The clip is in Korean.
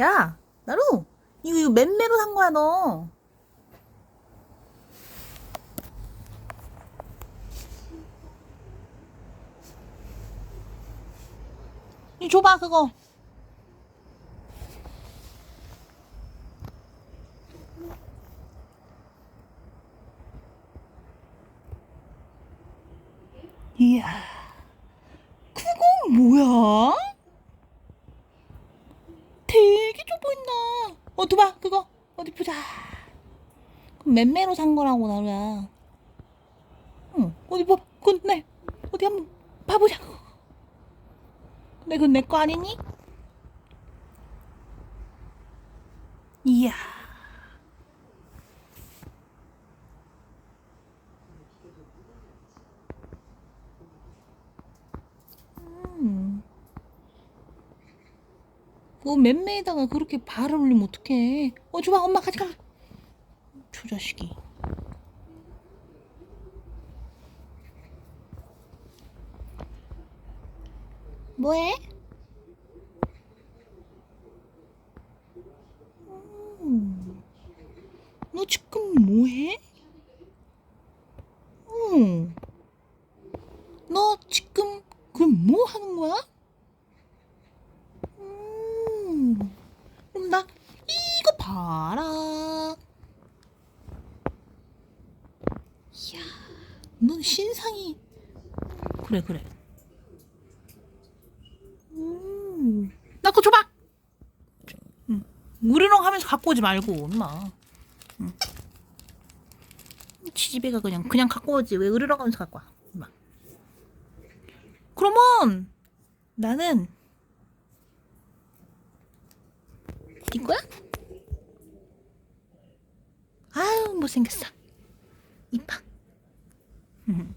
야, 나루, 이거, 이거 맨매로 산 거야, 너. 이 줘봐, 그거. 이야, 그건 뭐야? 되게 좁 보인다. 어, 두봐, 그거. 어디 보자. 그럼 맨매로 산 거라고, 나루야. 응, 어디 봐. 그건 내, 어디 한번 봐보자. 근데 그건 내 거 아니니? 이야. 음. 그거 맨매에다가 그렇게 발을 올리면 어떡해. 어, 줘봐, 엄마 가져가. 저 자식이. 뭐해? 음. 너 지금 뭐해? 응. 너 지금 그럼 뭐 하는 거야? 음. 그럼 나 이거 봐라. 이야, 넌 신상이 그래 그래. 음, 나 그거 줘봐. 응. 으르렁 하면서 갖고 오지 말고 엄마. 응. 치즈배가 그냥 그냥 갖고 오지 왜 으르렁 하면서 갖고 와 엄마. 그러면 나는 이거야? 아유 못생겼어 음.